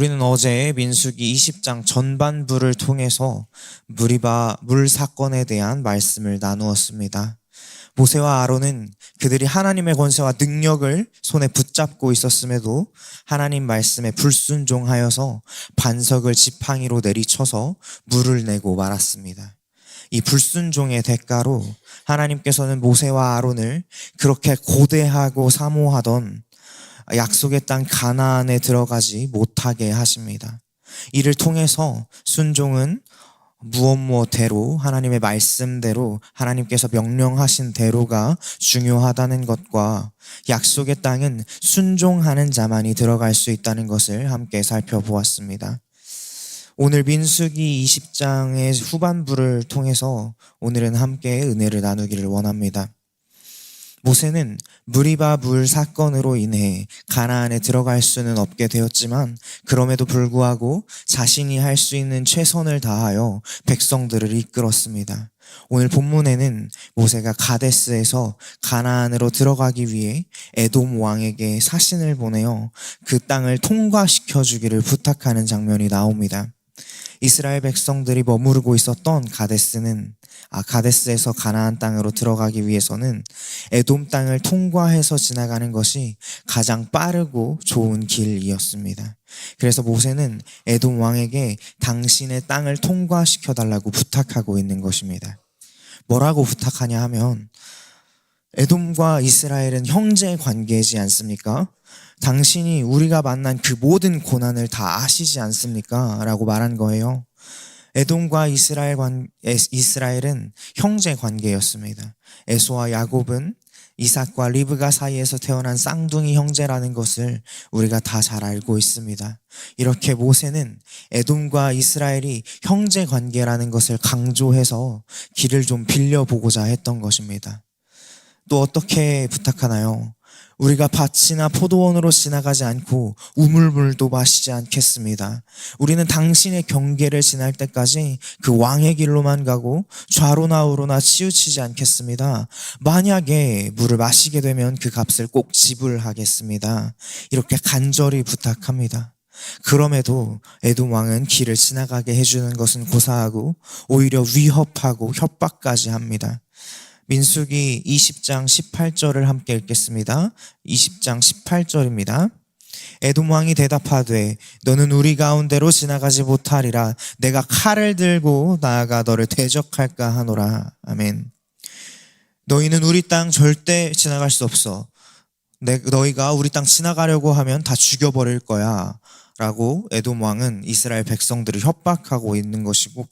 우리는 어제 민수기 20장 전반부를 통해서 무리바 물 사건에 대한 말씀을 나누었습니다. 모세와 아론은 그들이 하나님의 권세와 능력을 손에 붙잡고 있었음에도 하나님 말씀에 불순종하여서 반석을 지팡이로 내리쳐서 물을 내고 말았습니다. 이 불순종의 대가로 하나님께서는 모세와 아론을 그렇게 고대하고 사모하던 약속의 땅 가나안에 들어가지 못하게 하십니다. 이를 통해서 순종은 무엇 무엇대로 하나님의 말씀대로 하나님께서 명령하신 대로가 중요하다는 것과 약속의 땅은 순종하는 자만이 들어갈 수 있다는 것을 함께 살펴보았습니다. 오늘 민수기 20장의 후반부를 통해서 오늘은 함께 은혜를 나누기를 원합니다. 모세는 무리바 물 사건으로 인해 가나안에 들어갈 수는 없게 되었지만 그럼에도 불구하고 자신이 할 수 있는 최선을 다하여 백성들을 이끌었습니다. 오늘 본문에는 모세가 가데스에서 가나안으로 들어가기 위해 에돔 왕에게 사신을 보내어 그 땅을 통과시켜 주기를 부탁하는 장면이 나옵니다. 이스라엘 백성들이 머무르고 있었던 가데스는 아 가데스에서 가나안 땅으로 들어가기 위해서는 에돔 땅을 통과해서 지나가는 것이 가장 빠르고 좋은 길이었습니다. 그래서 모세는 에돔 왕에게 당신의 땅을 통과시켜 달라고 부탁하고 있는 것입니다. 뭐라고 부탁하냐 하면 에돔과 이스라엘은 형제 관계이지 않습니까? 당신이 우리가 만난 그 모든 고난을 다 아시지 않습니까? 라고 말한 거예요. 에돔과 이스라엘 관, 이스라엘은 형제 관계였습니다. 에소와 야곱은 이삭과 리브가 사이에서 태어난 쌍둥이 형제라는 것을 우리가 다 잘 알고 있습니다. 이렇게 모세는 에돔과 이스라엘이 형제 관계라는 것을 강조해서 길을 좀 빌려보고자 했던 것입니다. 또 어떻게 부탁하나요? 우리가 밭이나 포도원으로 지나가지 않고 우물물도 마시지 않겠습니다. 우리는 당신의 경계를 지날 때까지 그 왕의 길로만 가고 좌로나 우로나 치우치지 않겠습니다. 만약에 물을 마시게 되면 그 값을 꼭 지불하겠습니다. 이렇게 간절히 부탁합니다. 그럼에도 에돔 왕은 길을 지나가게 해주는 것은 고사하고 오히려 위협하고 협박까지 합니다. 민수기 20장 18절을 함께 읽겠습니다. 20장 18절입니다. 에돔 왕이 대답하되 너는 우리 가운데로 지나가지 못하리라 내가 칼을 들고 나아가 너를 대적할까 하노라. 아멘. 너희는 우리 땅 절대 지나갈 수 없어. 내, 너희가 우리 땅 지나가려고 하면 다 죽여버릴 거야. 라고 에돔 왕은 이스라엘 백성들을 협박하고 있는 것이고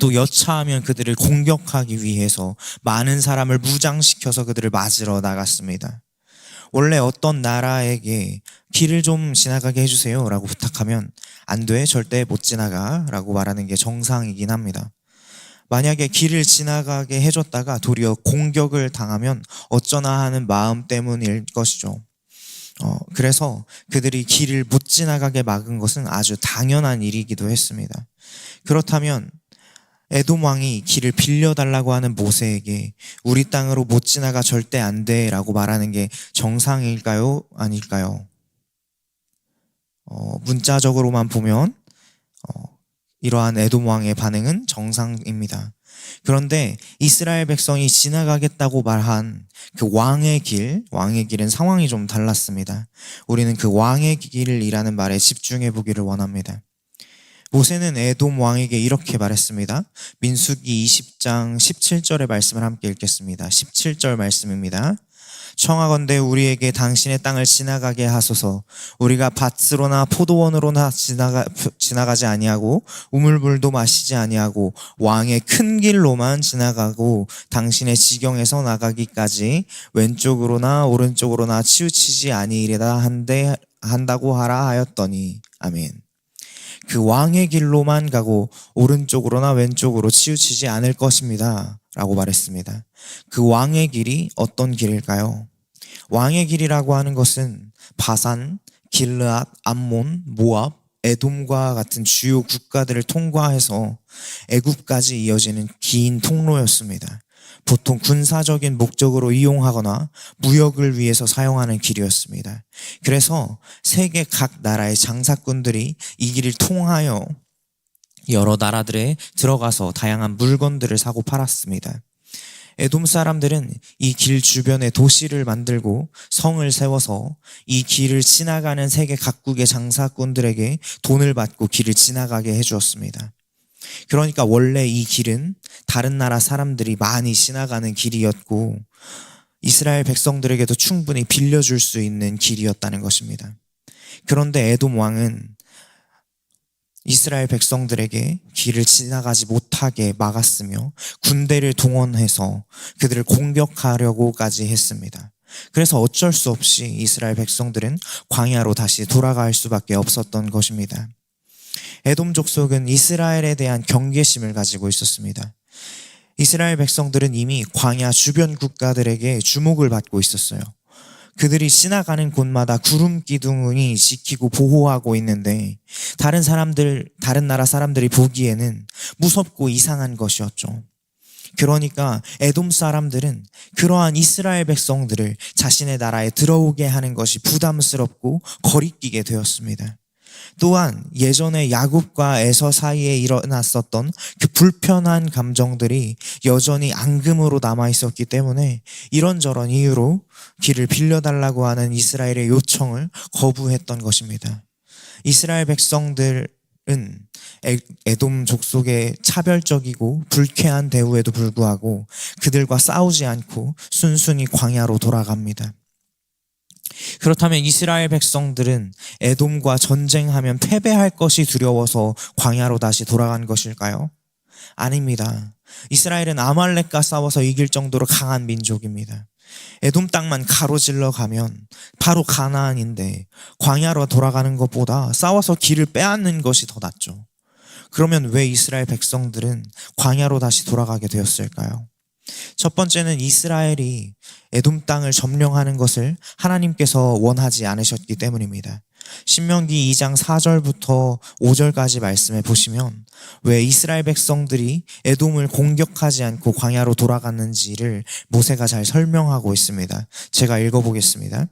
또 여차하면 그들을 공격하기 위해서 많은 사람을 무장시켜서 그들을 맞으러 나갔습니다. 원래 어떤 나라에게 길을 좀 지나가게 해주세요 라고 부탁하면 안 돼, 절대 못 지나가 라고 말하는 게 정상이긴 합니다. 만약에 길을 지나가게 해줬다가 도리어 공격을 당하면 어쩌나 하는 마음 때문일 것이죠. 어, 그래서 그들이 길을 못 지나가게 막은 것은 아주 당연한 일이기도 했습니다. 그렇다면 에돔 왕이 길을 빌려달라고 하는 모세에게 우리 땅으로 못 지나가 절대 안 돼라고 말하는 게 정상일까요? 아닐까요? 어, 문자적으로만 보면 어, 이러한 에돔 왕의 반응은 정상입니다. 그런데 이스라엘 백성이 지나가겠다고 말한 그 왕의 길, 왕의 길은 상황이 좀 달랐습니다. 우리는 그 왕의 길이라는 말에 집중해 보기를 원합니다. 모세는 에돔 왕에게 이렇게 말했습니다. 민수기 20장 17절의 말씀을 함께 읽겠습니다. 17절 말씀입니다. 청하건대 우리에게 당신의 땅을 지나가게 하소서. 우리가 밭으로나 포도원으로나 지나가 지나가지 아니하고 우물물도 마시지 아니하고 왕의 큰 길로만 지나가고 당신의 지경에서 나가기까지 왼쪽으로나 오른쪽으로나 치우치지 아니이래다 한데 한다고 하라 하였더니 아멘. 그 왕의 길로만 가고 오른쪽으로나 왼쪽으로 치우치지 않을 것입니다. 라고 말했습니다. 그 왕의 길이 어떤 길일까요? 왕의 길이라고 하는 것은 바산, 길르앗, 암몬, 모압, 에돔과 같은 주요 국가들을 통과해서 애굽까지 이어지는 긴 통로였습니다. 보통 군사적인 목적으로 이용하거나 무역을 위해서 사용하는 길이었습니다. 그래서 세계 각 나라의 장사꾼들이 이 길을 통하여 여러 나라들에 들어가서 다양한 물건들을 사고 팔았습니다. 에돔 사람들은 이 길 주변에 도시를 만들고 성을 세워서 이 길을 지나가는 세계 각국의 장사꾼들에게 돈을 받고 길을 지나가게 해주었습니다. 그러니까 원래 이 길은 다른 나라 사람들이 많이 지나가는 길이었고 이스라엘 백성들에게도 충분히 빌려줄 수 있는 길이었다는 것입니다. 그런데 에돔 왕은 이스라엘 백성들에게 길을 지나가지 못하게 막았으며 군대를 동원해서 그들을 공격하려고까지 했습니다. 그래서 어쩔 수 없이 이스라엘 백성들은 광야로 다시 돌아갈 수밖에 없었던 것입니다. 에돔 족속은 이스라엘에 대한 경계심을 가지고 있었습니다. 이스라엘 백성들은 이미 광야 주변 국가들에게 주목을 받고 있었어요. 그들이 지나가는 곳마다 구름 기둥이 지키고 보호하고 있는데 다른 사람들, 다른 나라 사람들이 보기에는 무섭고 이상한 것이었죠. 그러니까 에돔 사람들은 그러한 이스라엘 백성들을 자신의 나라에 들어오게 하는 것이 부담스럽고 거리끼게 되었습니다. 또한 예전에 야곱과 에서 사이에 일어났었던 그 불편한 감정들이 여전히 앙금으로 남아 있었기 때문에 이런저런 이유로 길을 빌려달라고 하는 이스라엘의 요청을 거부했던 것입니다. 이스라엘 백성들 은 에돔 족속의 차별적이고 불쾌한 대우에도 불구하고 그들과 싸우지 않고 순순히 광야로 돌아갑니다. 그렇다면 이스라엘 백성들은 에돔과 전쟁하면 패배할 것이 두려워서 광야로 다시 돌아간 것일까요? 아닙니다. 이스라엘은 아말렉과 싸워서 이길 정도로 강한 민족입니다. 에돔 땅만 가로질러 가면 바로 가나안인데 광야로 돌아가는 것보다 싸워서 길을 빼앗는 것이 더 낫죠. 그러면 왜 이스라엘 백성들은 광야로 다시 돌아가게 되었을까요? 첫 번째는 이스라엘이 에돔 땅을 점령하는 것을 하나님께서 원하지 않으셨기 때문입니다. 신명기 2장 4절부터 5절까지 말씀해 보시면 왜 이스라엘 백성들이 에돔을 공격하지 않고 광야로 돌아갔는지를 모세가 잘 설명하고 있습니다. 제가 읽어보겠습니다.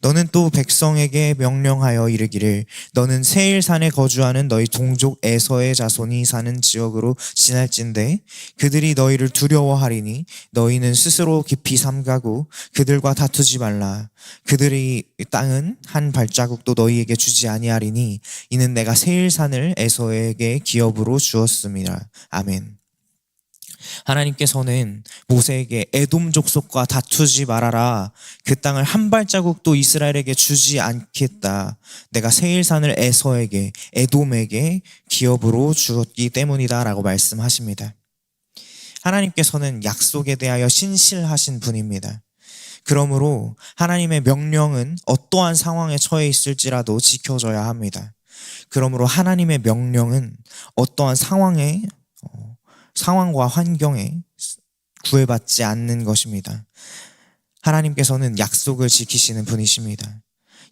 너는 또 백성에게 명령하여 이르기를 너는 세일산에 거주하는 너희 동족 에서의 자손이 사는 지역으로 지날진대 그들이 너희를 두려워하리니 너희는 스스로 깊이 삼가고 그들과 다투지 말라 그들이 땅은 한 발자국도 너희에게 주지 아니하리니 이는 내가 세일산을 에서에게 기업으로 주었습니다 아멘. 하나님께서는 모세에게 에돔 족속과 다투지 말아라. 그 땅을 한 발자국도 이스라엘에게 주지 않겠다. 내가 세일산을 에서에게 에돔에게 기업으로 주었기 때문이다라고 말씀하십니다. 하나님께서는 약속에 대하여 신실하신 분입니다. 그러므로 하나님의 명령은 어떠한 상황에 처해 있을지라도 지켜져야 합니다. 그러므로 하나님의 명령은 어떠한 상황에 상황과 환경에 구애받지 않는 것입니다. 하나님께서는 약속을 지키시는 분이십니다.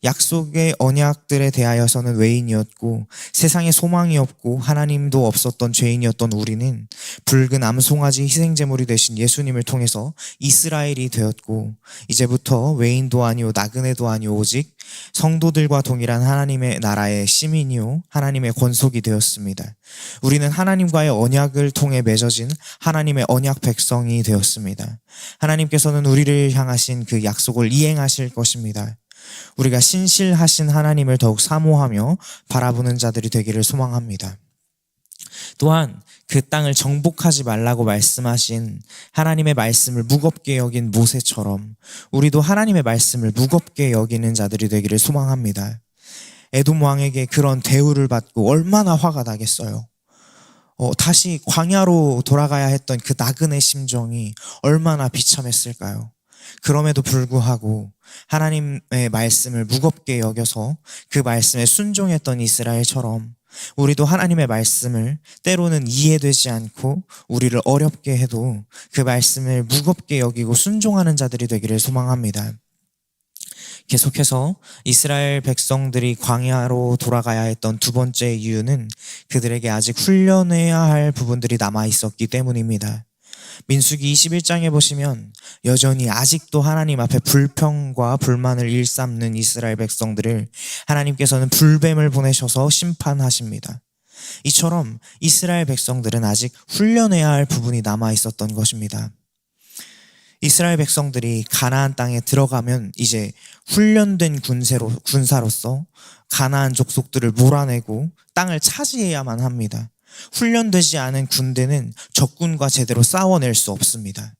약속의 언약들에 대하여서는 외인이었고 세상에 소망이 없고 하나님도 없었던 죄인이었던 우리는 붉은 암송아지 희생제물이 되신 예수님을 통해서 이스라엘이 되었고 이제부터 외인도 아니오 나그네도 아니오 오직 성도들과 동일한 하나님의 나라의 시민이요 하나님의 권속이 되었습니다. 우리는 하나님과의 언약을 통해 맺어진 하나님의 언약 백성이 되었습니다. 하나님께서는 우리를 향하신 그 약속을 이행하실 것입니다. 우리가 신실하신 하나님을 더욱 사모하며 바라보는 자들이 되기를 소망합니다. 또한 그 땅을 정복하지 말라고 말씀하신 하나님의 말씀을 무겁게 여긴 모세처럼 우리도 하나님의 말씀을 무겁게 여기는 자들이 되기를 소망합니다. 에돔 왕에게 그런 대우를 받고 얼마나 화가 나겠어요. 어, 다시 광야로 돌아가야 했던 그 나그네 심정이 얼마나 비참했을까요? 그럼에도 불구하고 하나님의 말씀을 무겁게 여겨서 그 말씀에 순종했던 이스라엘처럼 우리도 하나님의 말씀을 때로는 이해되지 않고 우리를 어렵게 해도 그 말씀을 무겁게 여기고 순종하는 자들이 되기를 소망합니다. 계속해서 이스라엘 백성들이 광야로 돌아가야 했던 두 번째 이유는 그들에게 아직 훈련해야 할 부분들이 남아 있었기 때문입니다. 민수기 21장에 보시면 여전히 아직도 하나님 앞에 불평과 불만을 일삼는 이스라엘 백성들을 하나님께서는 불뱀을 보내셔서 심판하십니다. 이처럼 이스라엘 백성들은 아직 훈련해야 할 부분이 남아 있었던 것입니다. 이스라엘 백성들이 가나안 땅에 들어가면 이제 훈련된 군세로, 군사로서 가나안 족속들을 몰아내고 땅을 차지해야만 합니다. 훈련되지 않은 군대는 적군과 제대로 싸워낼 수 없습니다.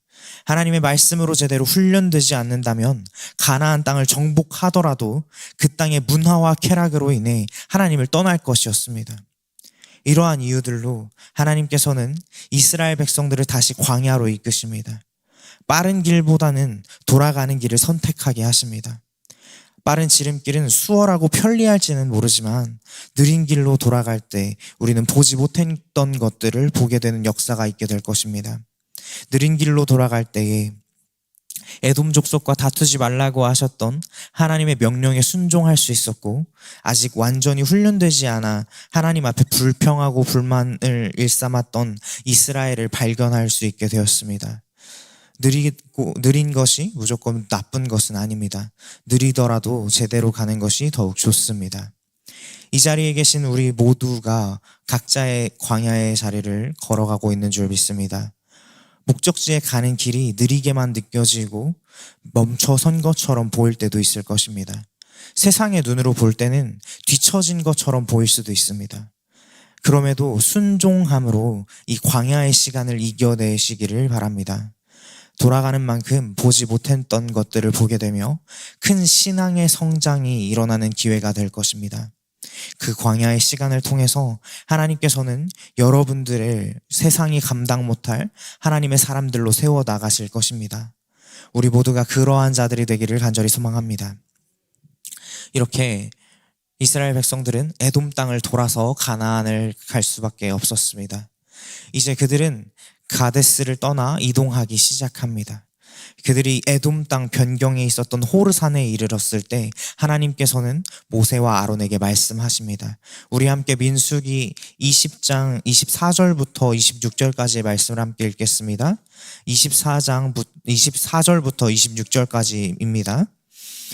하나님의 말씀으로 제대로 훈련되지 않는다면 가나안 땅을 정복하더라도 그 땅의 문화와 쾌락으로 인해 하나님을 떠날 것이었습니다. 이러한 이유들로 하나님께서는 이스라엘 백성들을 다시 광야로 이끄십니다. 빠른 길보다는 돌아가는 길을 선택하게 하십니다. 빠른 지름길은 수월하고 편리할지는 모르지만 느린 길로 돌아갈 때 우리는 보지 못했던 것들을 보게 되는 역사가 있게 될 것입니다. 느린 길로 돌아갈 때에 에돔 족속과 다투지 말라고 하셨던 하나님의 명령에 순종할 수 있었고 아직 완전히 훈련되지 않아 하나님 앞에 불평하고 불만을 일삼았던 이스라엘을 발견할 수 있게 되었습니다. 느리고 느린 것이 무조건 나쁜 것은 아닙니다. 느리더라도 제대로 가는 것이 더욱 좋습니다. 이 자리에 계신 우리 모두가 각자의 광야의 자리를 걸어가고 있는 줄 믿습니다. 목적지에 가는 길이 느리게만 느껴지고 멈춰 선 것처럼 보일 때도 있을 것입니다. 세상의 눈으로 볼 때는 뒤처진 것처럼 보일 수도 있습니다. 그럼에도 순종함으로 이 광야의 시간을 이겨내시기를 바랍니다. 돌아가는 만큼 보지 못했던 것들을 보게 되며 큰 신앙의 성장이 일어나는 기회가 될 것입니다. 그 광야의 시간을 통해서 하나님께서는 여러분들을 세상이 감당 못할 하나님의 사람들로 세워 나가실 것입니다. 우리 모두가 그러한 자들이 되기를 간절히 소망합니다. 이렇게 이스라엘 백성들은 에돔 땅을 돌아서 가나안을 갈 수밖에 없었습니다. 이제 그들은 가데스를 떠나 이동하기 시작합니다. 그들이 에돔 땅 변경에 있었던 호르산에 이르렀을 때 하나님께서는 모세와 아론에게 말씀하십니다. 우리 함께 민수기 20장 24절부터 26절까지의 말씀을 함께 읽겠습니다. 24장 24절부터 26절까지입니다.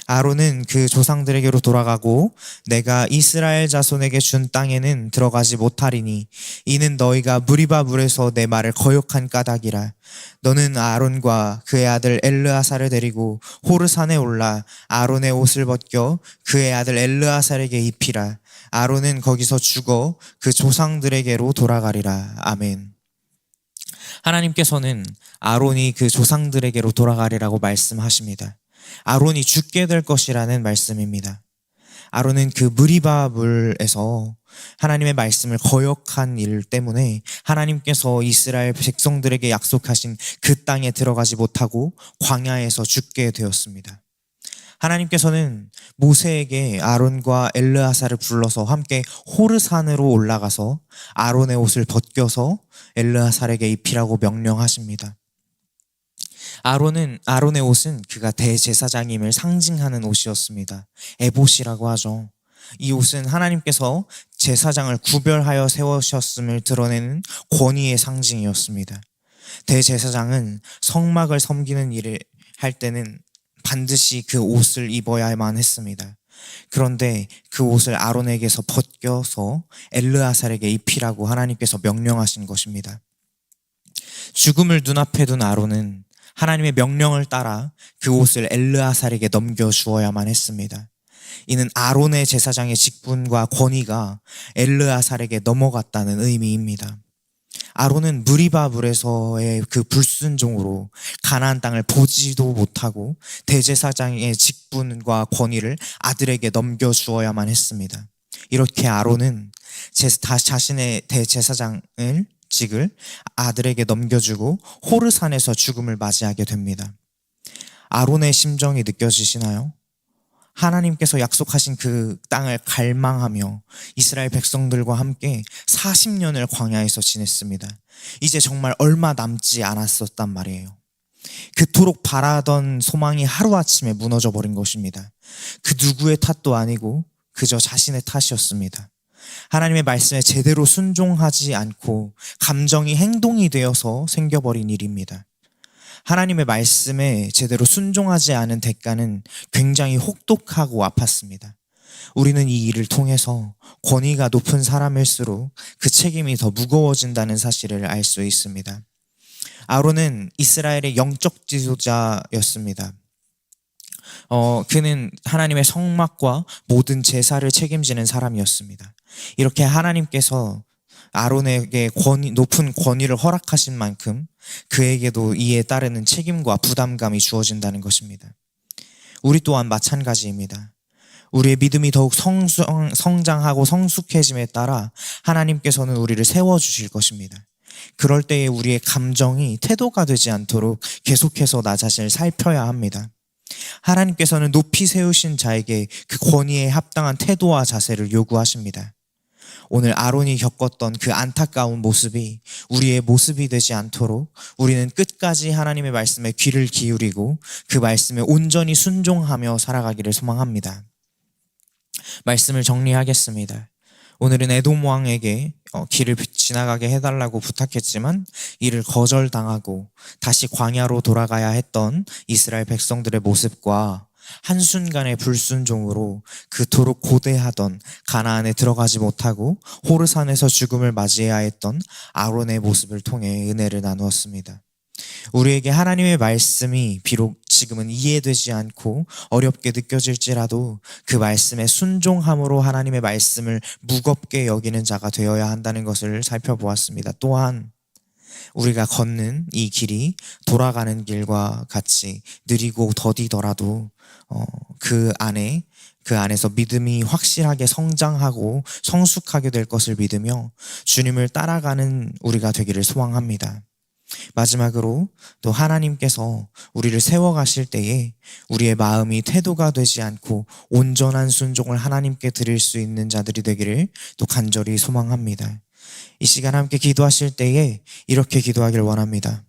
아론은 그 조상들에게로 돌아가고 내가 이스라엘 자손에게 준 땅에는 들어가지 못하리니 이는 너희가 무리바 물에서 내 말을 거역한 까닭이라. 너는 아론과 그의 아들 엘르아사를 데리고 호르산에 올라 아론의 옷을 벗겨 그의 아들 엘르아사에게 입히라. 아론은 거기서 죽어 그 조상들에게로 돌아가리라. 아멘. 하나님께서는 아론이 그 조상들에게로 돌아가리라고 말씀하십니다. 아론이 죽게 될 것이라는 말씀입니다. 아론은 그 무리바 물에서 하나님의 말씀을 거역한 일 때문에 하나님께서 이스라엘 백성들에게 약속하신 그 땅에 들어가지 못하고 광야에서 죽게 되었습니다. 하나님께서는 모세에게 아론과 엘르아사를 불러서 함께 호르산으로 올라가서 아론의 옷을 벗겨서 엘르아사에게 입히라고 명령하십니다. 아론은 아론의 옷은 그가 대제사장임을 상징하는 옷이었습니다. 에봇이라고 하죠. 이 옷은 하나님께서 제사장을 구별하여 세우셨음을 드러내는 권위의 상징이었습니다. 대제사장은 성막을 섬기는 일을 할 때는 반드시 그 옷을 입어야만 했습니다. 그런데 그 옷을 아론에게서 벗겨서 엘르아살에게 입히라고 하나님께서 명령하신 것입니다. 죽음을 눈앞에 둔 아론은 하나님의 명령을 따라 그 옷을 엘르아살에게 넘겨 주어야만 했습니다. 이는 아론의 제사장의 직분과 권위가 엘르아살에게 넘어갔다는 의미입니다. 아론은 무리바 물에서의 그 불순종으로 가나안 땅을 보지도 못하고 대제사장의 직분과 권위를 아들에게 넘겨 주어야만 했습니다. 이렇게 아론은 자신의 대제사장을 직을 아들에게 넘겨주고 호르산에서 죽음을 맞이하게 됩니다. 아론의 심정이 느껴지시나요? 하나님께서 약속하신 그 땅을 갈망하며 이스라엘 백성들과 함께 40년을 광야에서 지냈습니다. 이제 정말 얼마 남지 않았었단 말이에요. 그토록 바라던 소망이 하루아침에 무너져 버린 것입니다. 그 누구의 탓도 아니고 그저 자신의 탓이었습니다. 하나님의 말씀에 제대로 순종하지 않고 감정이 행동이 되어서 생겨버린 일입니다. 하나님의 말씀에 제대로 순종하지 않은 대가는 굉장히 혹독하고 아팠습니다. 우리는 이 일을 통해서 권위가 높은 사람일수록 그 책임이 더 무거워진다는 사실을 알 수 있습니다. 아론은 이스라엘의 영적 지도자였습니다. 어, 그는 하나님의 성막과 모든 제사를 책임지는 사람이었습니다. 이렇게 하나님께서 아론에게 권위, 높은 권위를 허락하신 만큼 그에게도 이에 따르는 책임과 부담감이 주어진다는 것입니다. 우리 또한 마찬가지입니다. 우리의 믿음이 더욱 성성, 성장하고 성숙해짐에 따라 하나님께서는 우리를 세워주실 것입니다. 그럴 때에 우리의 감정이 태도가 되지 않도록 계속해서 나 자신을 살펴야 합니다. 하나님께서는 높이 세우신 자에게 그 권위에 합당한 태도와 자세를 요구하십니다. 오늘 아론이 겪었던 그 안타까운 모습이 우리의 모습이 되지 않도록 우리는 끝까지 하나님의 말씀에 귀를 기울이고 그 말씀에 온전히 순종하며 살아가기를 소망합니다. 말씀을 정리하겠습니다. 오늘은 에돔 왕에게 어, 길을 지나가게 해달라고 부탁했지만 이를 거절당하고 다시 광야로 돌아가야 했던 이스라엘 백성들의 모습과 한순간의 불순종으로 그토록 고대하던 가나안에 들어가지 못하고 호르산에서 죽음을 맞이해야 했던 아론의 모습을 통해 은혜를 나누었습니다. 우리에게 하나님의 말씀이 비록 지금은 이해되지 않고 어렵게 느껴질지라도 그 말씀에 순종함으로 하나님의 말씀을 무겁게 여기는 자가 되어야 한다는 것을 살펴보았습니다. 또한 우리가 걷는 이 길이 돌아가는 길과 같이 느리고 더디더라도 어, 그 안에 그 안에서 믿음이 확실하게 성장하고 성숙하게 될 것을 믿으며 주님을 따라가는 우리가 되기를 소망합니다. 마지막으로 또 하나님께서 우리를 세워가실 때에 우리의 마음이 태도가 되지 않고 온전한 순종을 하나님께 드릴 수 있는 자들이 되기를 또 간절히 소망합니다. 이 시간 함께 기도하실 때에 이렇게 기도하길 원합니다.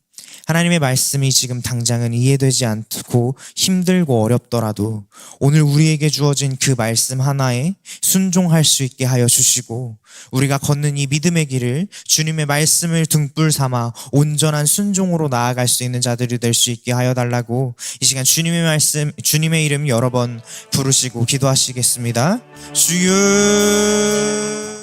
하나님의 말씀이 지금 당장은 이해되지 않고 힘들고 어렵더라도 오늘 우리에게 주어진 그 말씀 하나에 순종할 수 있게 하여 주시고 우리가 걷는 이 믿음의 길을 주님의 말씀을 등불 삼아 온전한 순종으로 나아갈 수 있는 자들이 될 수 있게 하여 달라고 이 시간 주님의 말씀 주님의 이름 여러 번 부르시고 기도하시겠습니다. 주여